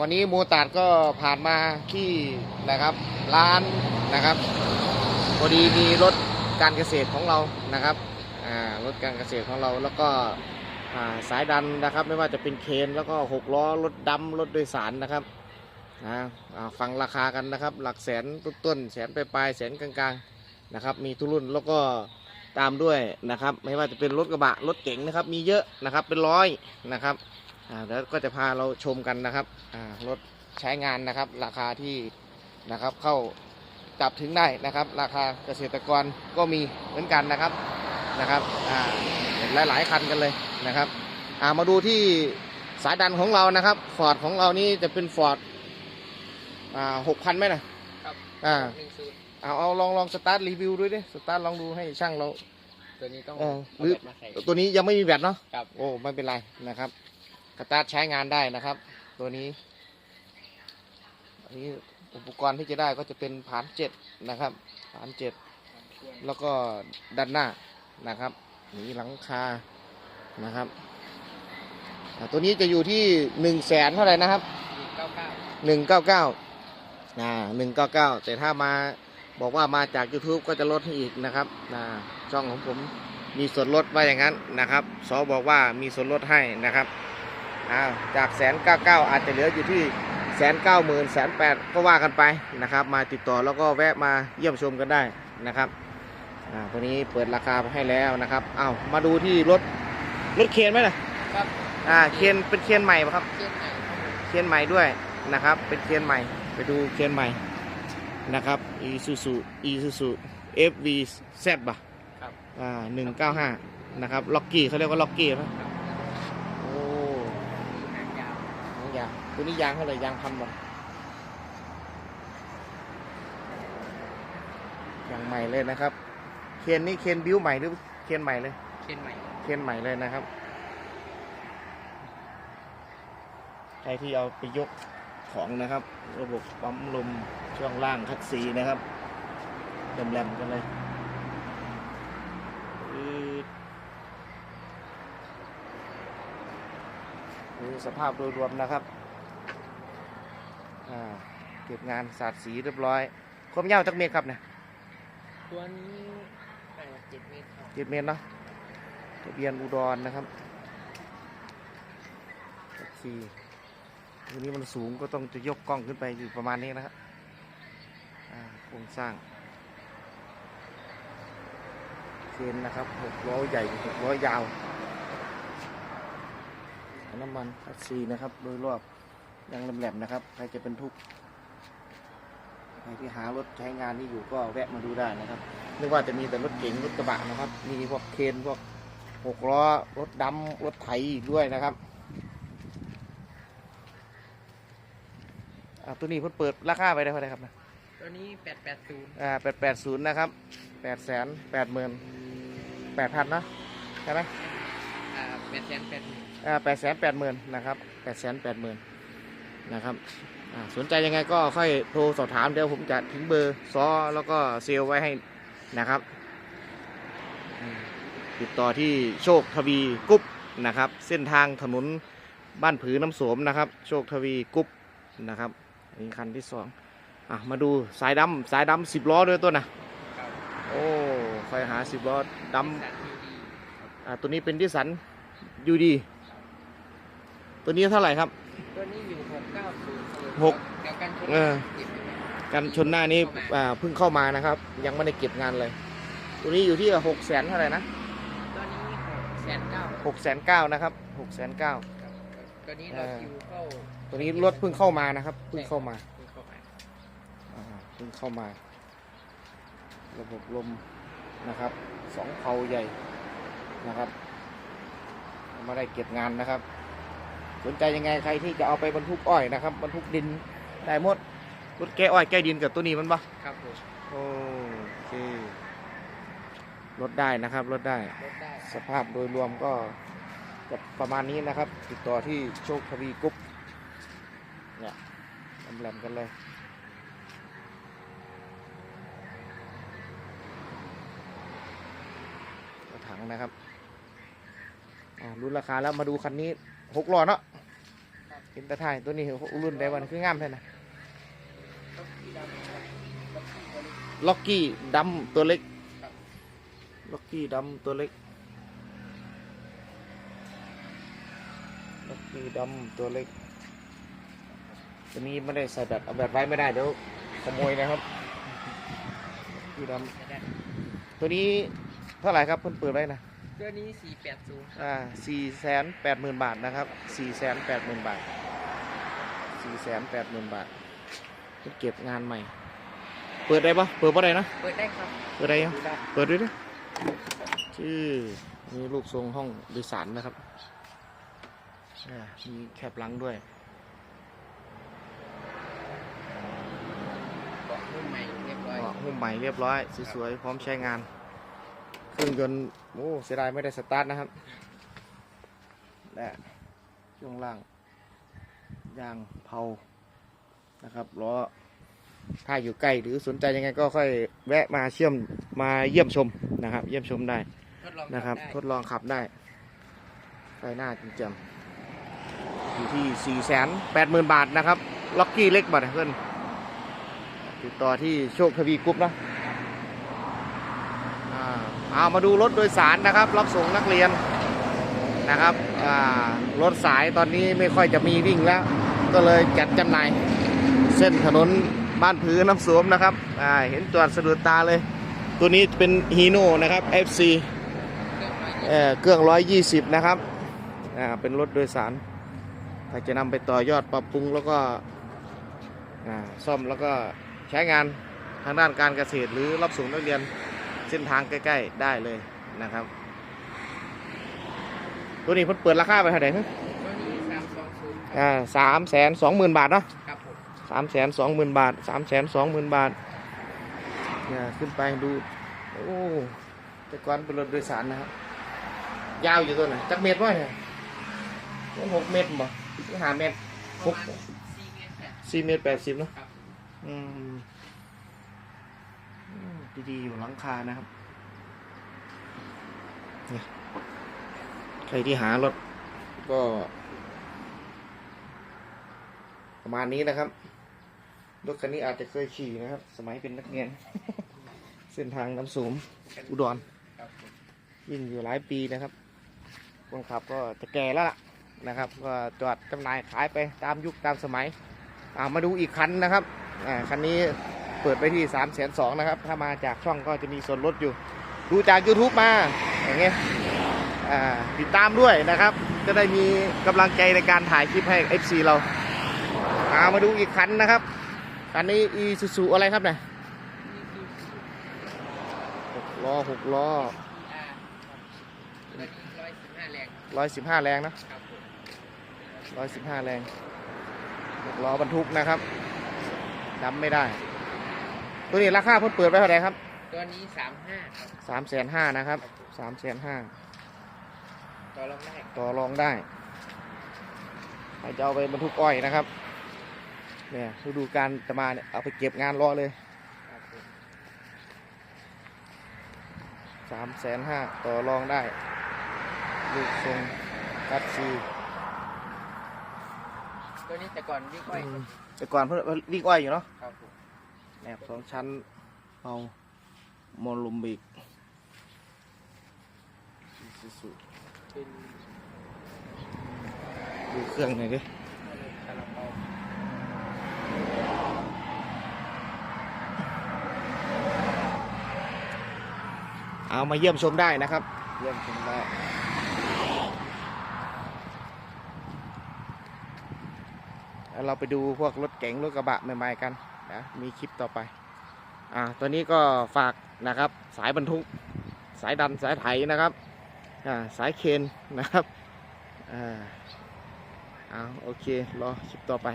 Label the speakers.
Speaker 1: วันนี้โมตาดก็ผ่านมาที่นะครับร้านนะครับพอดีมีรถการเกษตรของเรานะครับรถการเกษตรของเราแล้วก็าสายดันนะครับ ไม่ว่าจะเป็นเคนแล้วก็หกล้อรถดำรถโดยสารนะครับนะฟังราคากันนะครับ หลักแสนต้นๆแสนปลายๆแสนกลางๆนะครับ มีทุกรุ่นแล้วก็ตามด้วยนะครับ ไม่ว่าจะเป็นรถกระบะรถเก๋งนะครับ มีเยอะนะครับเป็นร้อยนะครับ แล้วก็จะพาเราชมกันนะครับอ่ารถใช้งานนะครับ ราคาที่นะครับเข้าจับถึงได้นะครับ ราคาเกษตรกรก็มีเหมือนกันนะครับนะครับอ่าหลายหลายๆคันกันเลยนะครับอ่ามาดูที่สายดันของเรานะครับฟอร์ดของเรานี่จะเป็นฟอร์ดอ่าหกพันไหมนะครับอ่า
Speaker 2: หนึ่งศูนย์
Speaker 1: เอาเอาลองลองสตาร์ทรีวิวด้วยดิสตาร์ทลองดูให้ช่างเรา
Speaker 2: ตัวนี้ต้อง
Speaker 1: เออ
Speaker 2: เอา
Speaker 1: หรือ
Speaker 2: แบบมาใส่
Speaker 1: ตัวนี้ยังไม่มีแบตเนาะ
Speaker 2: ครับ
Speaker 1: โอ้ไม่เป็นไรนะครับส ตาร์ทใช้งานได้นะครับ ตัวนี้อันนี้อุปกรณ์ที่จะได้ก็จะเป็นผานเจ็ดนะครับผานเจ็ดแล้วก็ด้านหน้านะครับนีหลังคานะครับ ตัวนี้จะอยู่ที่หนึ่งแสนเท่าไหร่นะครับ
Speaker 2: หนึ่งเก้าเก้า
Speaker 1: หนึ่งเก้าเก้าหนึ่งเก้าเก้าแต่ถ้ามาบอกว่ามาจาก YouTube ก็จะลดให้อีกนะครับช่องของผมมีส่วนลดว่าอย่างนั้นนะครับ สอบอกว่ามีส่วนลดให้นะครับ อ่าจากแสนเก้าเก้าอาจจะเหลืออยู่ที่แสนเก้าหมื่นแสนแปดก็ว่ากันไปนะครับ มาติดต่อแล้วก็แวะมาเยี่ยมชมกันได้นะครับอ่าตัวนี้เปิดราคาให้แล้วนะครับเอาวมาดูที่รถรถเคนไหมล่ะ
Speaker 2: ครับ
Speaker 1: อ่าเคนเป็นเคนใหม่ปะครับ
Speaker 2: เช่นไหนครับผม
Speaker 1: เคียนใหม่ด้วยนะครับ เป็นเคียนใหม่ ไปดูเคียนใหม่นะครับ Isuzu Isuzu FVZ ป่ะ
Speaker 2: ครับ
Speaker 1: อ่าหนึ่งเก้าห้านะครับ ล็อกกี้เขาเรียกว่าล็อกกี้ไหม
Speaker 2: ครับ
Speaker 1: โอ้
Speaker 2: หางยาว
Speaker 1: หางยาง ตัวนี้ยางเท่าไหร่ยางพันบ่ยางใหม่เลยนะครับ เคียนนี่เคียนบิ้วใหม่หรือเคียนใหม่เลย
Speaker 2: เช่นใหม่
Speaker 1: เคียนใหม่เลยนะครับ ใครที่เอาไปยกของนะครับ ระบบปั๊มลมช่วงล่างคัดสีนะครับแหลมๆกันเลยอืดดูสภาพโดยรวมนะครับ อ่าเก็บงานสาดสีเรียบร้อยความยาวจักเมตรครับเนี่ย
Speaker 2: ตัวนี้ห่างจากเจ็ดเมตรครับ
Speaker 1: เจ็ดเมตรเนาะทะเบียนอุดรนะครับสี่ทีนี้มันสูงก็ต้องจะยกกล้องขึ้นไปอยู่ประมาณนี้นะครับอ่าโครงสร้างเคนนะครับหกล้อใหญ่หกล้อยาว น้ำมันคัสซีนะครับ โดยรอบ ยางแหลมๆนะครับ ใครจะเป็นทุกข์ใครที่หารถใช้งานนี่อยู่ก็แวะมาดูได้นะครับไม่ว่าจะมีแต่รถเก๋งรถกระบะนะครับ มีพวกเคนพวกหกล้อรถดำรถไถอีกด้วยนะครับอ่าตัวนี้เพิ่นเปิดราคาไปได้เท่าไหร่ครับนะ
Speaker 2: ตัวนี้แปดแปดศูนย์
Speaker 1: อ่าแปดแปดศูนย์นะครับแปดแสนแปดหมื่นแปดพันนะใช่ไหม
Speaker 2: อ่าแปดแสนแปดหมื่น
Speaker 1: อ่าแปดแสนแปดหมื่นนะครับแปดแสนแปดหมื่น นะครับอ่าสนใจยังไงก็ค่อยโทรสอบถามเดี๋ยวผมจะทิ้งเบอร์ซอแล้วก็เซลลไว้ให้นะครับอืมติดต่อที่โชคทวีกุ๊บนะครับ เส้นทางถนนบ้านผือน้ำโสมนะครับ โชคทวีกุ๊บนะครับอันนี้คันที่สองอะมาดูสายดำสายดำสิบล้อด้วยตัวนะครับโอ้คอยหาสิบล้อด
Speaker 2: สันยูดีำ
Speaker 1: อ่าตัวนี้เป็นดิสันยูดี ตัวนี้เท่าไหร่ครับ
Speaker 2: ตัวนี้อยู่หกเก้าศูนย์
Speaker 1: หก
Speaker 2: เดี๋ยวกันชน
Speaker 1: เออ
Speaker 2: เก็บไว้ไหม
Speaker 1: กันชนหน้านี้
Speaker 2: เข้ามา
Speaker 1: อ่าเพิ่งเข้ามานะครับ ยังไม่ได้เก็บงานเลย ตัวนี้อยู่ที่หกแสนเท่าไหร่นะ
Speaker 2: ตัวนี้หกแสนเก้า
Speaker 1: หกแสนเก้านะครับหกแสนเก้า
Speaker 2: ครับตัวนี้เรา
Speaker 1: เออ
Speaker 2: คิวเข้า
Speaker 1: ตัวนี้รถเพิ่งเข้ามานะครับเพิ่งเข้ามา
Speaker 2: เพิ่งเข้ามา
Speaker 1: อ่าเพิ่งเข้ามา ระบบลมนะครับสองเพาใหญ่นะครับยังไม่ได้เก็บงานนะครับ สนใจยังไงใครที่จะเอาไปบรรทุกอ้อยนะครับบรรทุกดินได้หมดรถแก้อ้อยแก้ดินกับตัวนี้มันปะ
Speaker 2: ครับผม
Speaker 1: โอเคลดได้นะครับลดได้
Speaker 2: ลดได้
Speaker 1: สภาพโดยรวมก็จะประมาณนี้นะครับ ติดต่อที่โชคทวีกรุ๊ปเนี่ยแหลมๆกันเลยกระถังนะครับอ่ารู้ราคาแล้วมาดูคันนี้หกล้อเนาะ เห็นตะถ่ายตัวนี้รุ่นใดวันคืองามแท้นะ
Speaker 2: ต้องที่ดำตัวเล็ก
Speaker 1: ล็อกกี้ดำตัวเล็กล็อกกี้ดำตัวเล็กตัวนี้ไม่ได้ใส่แบตเอาแบตไว้ไม่ได้เดี๋ยวขโมยนะครับล็อกกี้ดำตัวนี้เท่าไหร่ครับเพิ่นเปิดไว้นะ
Speaker 2: ตัวนี้สี่แปดศูนย์
Speaker 1: อ่าสี่แสนแปดหมื่นบาทนะครับสี่แสนแปดหมื่นบาทสี่แสนแปดหมื่นบาทเพิ่นเก็บงานใหม่ เปิดได้ปะเปิดปะได้นะ
Speaker 2: เปิดได้ครับ
Speaker 1: เปิดได้ยัง
Speaker 2: ดูได้
Speaker 1: เปิดด้วยนะชื่อมีรูปทรงห้องโดยสารนะครับอ่ามีแคบหลังด้วย
Speaker 2: เบาะนุ่มใหม่เรียบร้อย
Speaker 1: เบาะหุ้มใหม่เรียบร้อยสวยๆ พร้อมใช้งาน เครื่องยนต์โอ้เสียดายไม่ได้สตาร์ทนะครับและช่วงล่างยางเผานะครับล้อถ้าอยู่ใกล้หรือสนใจยังไงก็ค่อยแวะมาเชื่อมมาเยี่ยมชมนะครับ เยี่ยมชมได้
Speaker 2: ทดลอง
Speaker 1: นะครับ
Speaker 2: ได้
Speaker 1: ทดลองขับได้ไฟหน้าจริงจังอยู่ที่ 4 8 0 0 0 0 บาทนะครับ ล็อกกี้เล็กบัตรเพื่อนติดต่อที่โชคทวีกรุ๊ปนะอ่า เอามาดูรถโดยสารนะครับ รับส่งนักเรียนนะครับรถสายตอนนี้ไม่ค่อยจะมีวิ่งแล้ว ก็เลยจัดจำหน่ายเส้นถนนบ้านผือน้ำสวมนะครับเห็นจอดสะดุดตาเลย ตัวนี้เป็นฮีโน่นะครับ FC เอ่อเครื่อง 120 นะครับเป็นรถโดยสารถ้าจะนำไปต่อยอดปรับปรุงแล้วก็ซ่อมแล้วก็ใช้งานทางด้านการเกษตรหรือรับส่งนักเรียน เส้นทางใกล้ ๆ ได้เลยนะครับ ตัวนี้เพิ่นเปิดราคาไปเท่าไหร่ฮะ
Speaker 2: ตัวนี้สามสองศูนย์
Speaker 1: อ่าสามแสนสองหมื่นบาทเนาะ
Speaker 2: ครับผม
Speaker 1: สามแสนสองหมื่นบาทสามแสนสองหมื่นบาทเนี่ยขึ้นไปดูโอ้แต่ก่อนเป็นรถโดยสารนะครับ ยาวอยู่ตัวไหนจักเมตรวะเนี่ยมันหกเมตรบ่หรือห้าเมตร
Speaker 2: ประมาณสี่เมตรแปด
Speaker 1: สี่เมตรแปดสิบเนาะ
Speaker 2: ครับ
Speaker 1: อืมอืม ดีๆอยู่หลังคานะครับเนี่ยใครที่หารถก็ ประมาณนี้นะครับ รถคันนี้อาจจะเคยขี่นะครับ สมัยเป็นนักเรียน เส้นทางน้ำสูงอุดร
Speaker 2: ครับผม
Speaker 1: วิ่งอยู่หลายปีนะครับคนขับก็จะแก่แล้วล่ะนะครับ ก็จอดจำหน่ายขายไปตามยุคตามสมัยมาดูอีกคันนะครับคันนี้ เปิดไปที่3ามแสนสองนะครับ ถ้ามาจากช่องก็จะมีส่วนลดอยู่ ดูจาก YouTube มาอย่างเงี้ยติดตามด้วยนะครับ จะได้มีกำลังใจในการถ่ายคลิปให้ FC เราเอามาดูอีกคันนะครับคันนี้ e s u z u อะไรครับเนี่ยหกล้อหกล้อ
Speaker 2: ร้อยสิบห้าแรง
Speaker 1: นะ
Speaker 2: ร้
Speaker 1: อยสิบห้าแรงหกล้อบรรทุกนะครับจำไม่ได้ ตัวนี้ราคาเพิ่นเปิดไว้เท่าไหร่ครับ
Speaker 2: ตัวนี้สามห้าครับ
Speaker 1: สามแสนห้านะครับสามแสนห้า
Speaker 2: ต่อรองได้
Speaker 1: ต่อรองได้ใครจะเอาไปบรรทุกอ้อยนะครับ เนี่ยฤดูการจะมาเนี่ยเอาไปเก็บงานรอเลย
Speaker 2: ครับผม
Speaker 1: สามแสนห้าต่อรองได้ ลูกทรงกัดซี
Speaker 2: ตัวนี้แต่ก่อนวิ่งอ้อยครับ
Speaker 1: แต่ก่อนเพิ่นวิ่งอ้อยอยู่เนาะ
Speaker 2: ครับผม
Speaker 1: แหนบสองชั้นเอาโมลุมบิกสุด
Speaker 2: เป็น
Speaker 1: ดูเครื่องหน่อยดิ
Speaker 2: คาราบา
Speaker 1: เอามาเยี่ยมชมได้นะครับ เยี่ยมชมได้เราไปดูพวกรถเก๋งรถกระบะใหม่ๆกัน นะมีคลิปต่อไปอ่าตัวนี้ก็ฝากนะครับสายบรรทุก สายดันสายไถนะครับอ่าสายเคนนะครับอ่าเอาโอเครอคลิปต่อไป